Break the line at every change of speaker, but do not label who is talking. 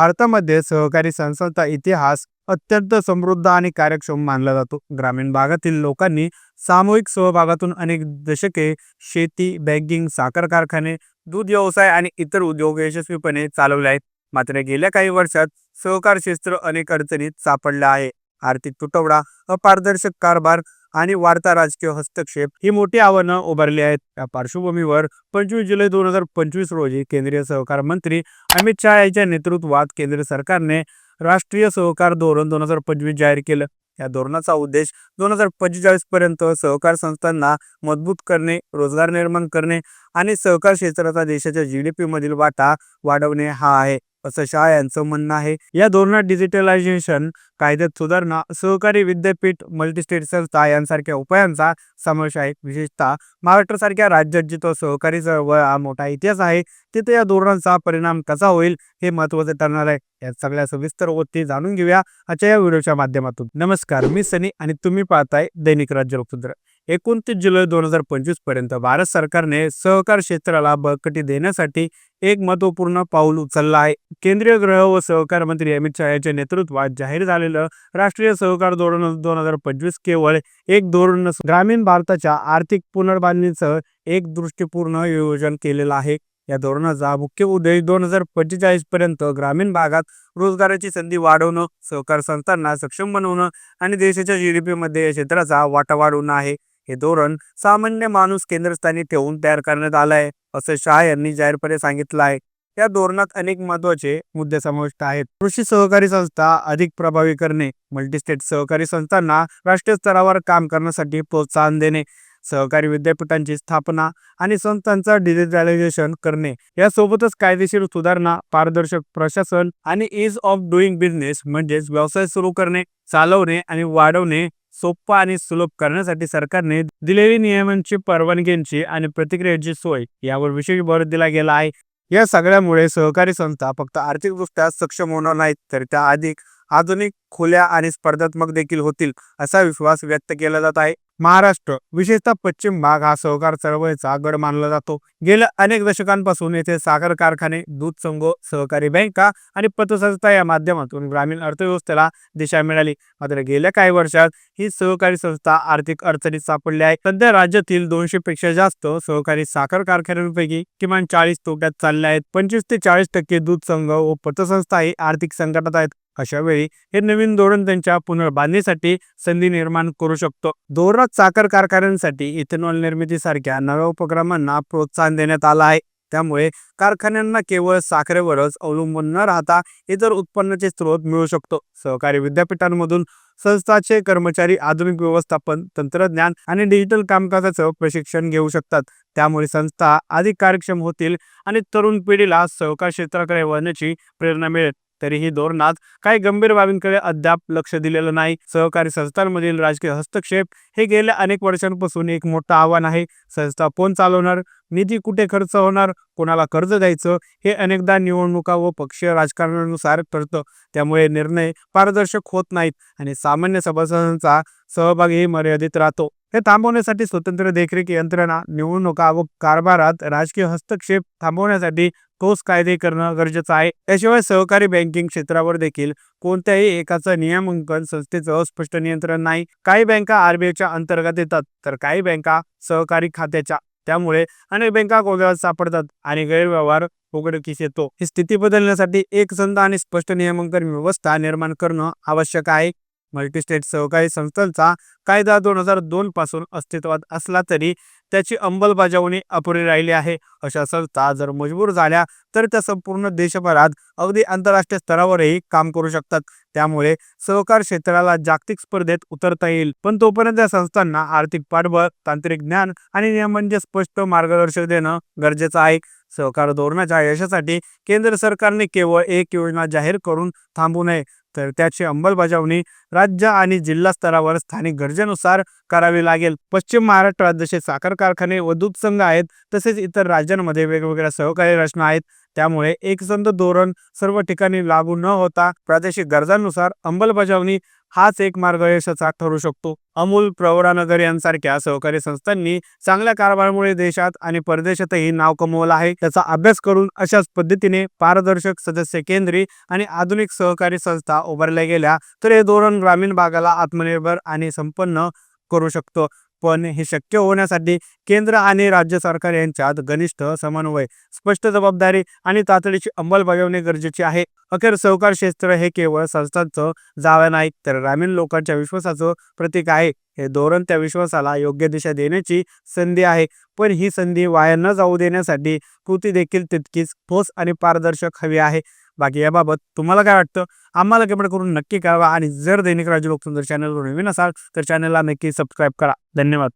भारतामध्ये सहकारी संस्थांचा इतिहास अत्यंत समृद्ध आणि कार्यक्षम मानला जातो. ग्रामीण भागातील लोकांनी सामूहिक सहभागातून अनेक दशके शेती बँकिंग साखर कारखाने दूध व्यवसाय आणि इतर उद्योग यशस्वीपणे चालवले आहेत. मात्र गेल्या काही वर्षात सहकार क्षेत्र अनेक अडचणीत सापडलं आहे. आर्थिक तुटवडा अपारदर्शक कारभार आणि वाढता राजकीय हस्तक्षेप ही मोठी आव्हानं उभारली आहेत. या पार्श्वभूमीवर पंचवीस जुलै दोन हजार पंचवीस रोजी केंद्रीय सहकार मंत्री अमित शहा यांच्या नेतृत्वात केंद्र सरकारने राष्ट्रीय सहकार धोरण दोन हजार पंचवीस जाहीर केलं. या धोरणाचा उद्देश दोन हजार पंचेचाळीस पर्यंत सहकार संस्थांना मजबूत करणे रोजगार निर्माण करणे आणि सहकार क्षेत्राचा देशाच्या जी डी पी मधील वाटा वाढवणे हा आहे. असं शाह यांचं म्हणणं आहे. या धोरणात डिजिटलायझेशन कायद्यात सुधारणा सहकारी विद्यापीठ मल्टीस्टेट संस्था यांसारख्या उपायांचा समावेश आहे. विशेषतः महाराष्ट्रासारख्या राज्यात जिथं सहकारी चळवळ हा मोठा इतिहास आहे तिथे या धोरणांचा परिणाम कसा होईल हे महत्वाचं ठरणार आहे. या सगळ्या सविस्तर गोष्टी जाणून घेऊया आजच्या या व्हिडिओच्या माध्यमातून. नमस्कार मी सनी आणि तुम्ही पाहताय दैनिक राज्य लोकतंत्र एकोणतीस जुलै दोन हजार पंचवीसपर्यंत भारत सरकारने सहकार क्षेत्राला बळकटी देण्यासाठी एक महत्त्वपूर्ण पाऊल उचललं आहे. केंद्रीय गृह व सहकार मंत्री अमित शहा यांच्या नेतृत्वात जाहीर झालेलं राष्ट्रीय सहकार धोरण दोन हजार पंचवीस केवळ एक धोरण नसून ग्रामीण भारताच्या आर्थिक पुनर्बांधणीचं एक दृष्टीपूर्ण योजन केलेलं आहे. या धोरणाचा मुख्य उद्देश दोन हजार पंचेचाळीस पर्यंत ग्रामीण भागात रोजगाराची संधी वाढवणं सहकार संस्थांना सक्षम बनवणं आणि देशाच्या जीडीपी मध्ये या क्षेत्राचा वाटा वाढवणं आहे. हे धोरण सामान्य माणूस केंद्रस्थानी ठेवून तयार करण्यात आलं आहे असं शहा यांनी जाहीरपणे सांगितलं आहे. या धोरणात अनेक महत्त्वाचे मुद्दे समाविष्ट आहेत. कृषी सहकारी संस्था अधिक प्रभावी करणे मल्टीस्टेट सहकारी संस्थांना राष्ट्रीय स्तरावर काम करण्यासाठी प्रोत्साहन देणे सहकारी विद्यापीठांची स्थापना आणि संस्थांचा डिजिटलायझेशन करणे यासोबतच कायदेशीर सुधारणा पारदर्शक प्रशासन आणि इज ऑफ डुईंग बिझनेस म्हणजेच व्यवसाय सुरू करणे चालवणे आणि वाढवणे सोपा आणि सुलभ करण्यासाठी सरकारने दिलेली नियमांची परवानग्यांची आणि प्रतिक्रियेची सोय यावर विशेष भर दिला गेला आहे. या सगळ्यामुळे सहकारी संस्था फक्त आर्थिकदृष्ट्या सक्षम होणार नाहीत तर त्या अधिक आधुनिक खुल्या आणि स्पर्धात्मक देखील होतील असा विश्वास व्यक्त केला जात आहे. महाराष्ट्र विशेषतः पश्चिम भाग हा सहकार चळवळीचा गड मानला जातो. गेल्या अनेक दशकांपासून येथे साखर कारखाने दूध संघ सहकारी बँका आणि पतसंस्था या माध्यमातून ग्रामीण अर्थव्यवस्थेला दिशा मिळाली. मात्र गेल्या काही वर्षात ही सहकारी संस्था आर्थिक अडचणीत सापडली आहे. सध्या राज्यातील दोनशे पेक्षा जास्त सहकारी साखर कारखान्यांपैकी किमान चाळीस तोट्यात चालल्या आहेत. पंचवीस ते चाळीस टक्के दूध संघ व पतसंस्थाही आर्थिक संकटात आहेत. अशावेळी हे नवीन धोरण त्यांच्या पुनर्बांधणीसाठी संधी निर्माण करू शकतो. धोरणात साखर कारखान्यांसाठी इथेनॉल निर्मितीसारख्या नव्या उपक्रमांना प्रोत्साहन देण्यात आलं आहे. त्यामुळे कारखान्यांना केवळ साखरेवरच अवलंबून न राहता इतर उत्पन्नाचे स्रोत मिळू शकतो. सहकारी विद्यापीठांमधून संस्थाचे कर्मचारी आधुनिक व्यवस्थापन तंत्रज्ञान आणि डिजिटल कामकाजाचं प्रशिक्षण घेऊ शकतात. त्यामुळे संस्था अधिक कार्यक्षम होतील आणि तरुण पिढीला सहकार क्षेत्राकडे वळण्याची प्रेरणा मिळेल. तरीही धोरणात काही गंभीर बाबींकडे अद्याप लक्ष दिलेलं नाही. सहकारी संस्थांमधील राजकीय हस्तक्षेप हे गेल्या अनेक वर्षांपासून एक मोठं आव्हान आहे. संस्था कोण चालवणार निधी कुठे खर्च होणार कोणाला कर्ज द्यायचं हे अनेकदा निवडणुका व पक्षीय राजकारणानुसार ठरतं. त्यामुळे निर्णय पारदर्शक होत नाहीत आणि सामान्य सभासदांचा सहभागही मर्यादित राहतो. हे थांबवण्यासाठी स्वतंत्र देखरेख यंत्रणा निवडणुका व कारभारात राजकीय हस्तक्षेप थांबवण्यासाठी ठोस कायदे करणं गरजेचं आहे. त्याशिवाय सहकारी बँकिंग क्षेत्रावर देखील कोणत्याही एकाचं नियमांकन संस्थेचं स्पष्ट नियंत्रण नाही. काही बँका आरबीआयच्या अंतर्गत येतात तर काही बँका सहकारी खात्याच्या. त्यामुळे अनेक बँका गोंधळात सापडतात आणि गैरव्यवहार उघडकीस येतो. ही स्थिती बदलण्यासाठी एक संध आणि स्पष्ट नियमांकन व्यवस्था निर्माण करणं आवश्यक आहे. मल्टीस्टेट सहकारी संस्थांचा कायदा दोन हजार दोन पासून अस्तित्वात असला तरी त्याची अंमलबजावणी अपुरी राहिली आहे. अशा संस्था जर मजबूर झाल्या तर त्या संपूर्ण देशभरात अगदी आंतरराष्ट्रीय स्तरावरही काम करू शकतात. त्यामुळे सहकार क्षेत्राला जागतिक स्पर्धेत उतरता येईल. पण तोपर्यंत या संस्थांना आर्थिक पाठबळ तांत्रिक ज्ञान आणि नियमांचे स्पष्ट मार्गदर्शक देणं गरजेचं आहे. सहकार धोरणाच्या यशासाठी केंद्र सरकारने केवळ एक योजना जाहीर करून थांबू नये. तर त्याची अंमलबजावणी राज्य आणि जिल्हा स्तरावर स्थानिक गरजेनुसार करावी लागेल. पश्चिम महाराष्ट्रात जसे साखर कारखाने व दूध संघ आहेत तसेच इतर राज्यांमध्ये वेगवेगळ्या सहकारी रचना आहेत. त्यामुळे एकसंध धोरण सर्व ठिकाणी लागू न होता प्रादेशिक गरजांनुसार अंमलबजावणी हाच एक मार्ग यशाचा ठरू शकतो. अमूल प्रवरानगर यांसारख्या सहकारी संस्थांनी चांगल्या कारभारामुळे देशात आणि परदेशातही नाव कमवलं आहे. त्याचा अभ्यास करून अशाच पद्धतीने पारदर्शक सदस्य केंद्री आणि आधुनिक सहकारी संस्था उभारल्या गेल्या तर हे धोरण ग्रामीण भागाला आत्मनिर्भर आणि संपन्न करू शकतो. पण हे शक्य होण्यासाठी केंद्र आणि राज्य सरकार यांच्यात घनिष्ठ समन्वय स्पष्ट जबाबदारी आणि तातडीची अंमलबजावणी गरजेची आहे. अखेर सहकार क्षेत्र हे केवळ संस्थांचं जावं नाही तर ग्रामीण लोकांच्या विश्वासाचं प्रतीक आहे. हे धोरण त्या विश्वासाला योग्य दिशा देण्याची संधी आहे. पण ही संधी वाया न जाऊ देण्यासाठी कृती देखील तितकीच ठोस आणि पारदर्शक हवी आहे. बाकी याबाबत तुम्हाला काय वाटतं? आम्हाला कमेंट करून नक्की कळवा आणि जर दैनिक राजू लोकतंत्र चॅनलवर नवीन असाल तर चॅनलला नक्की सबस्क्राईब करा. धन्यवाद.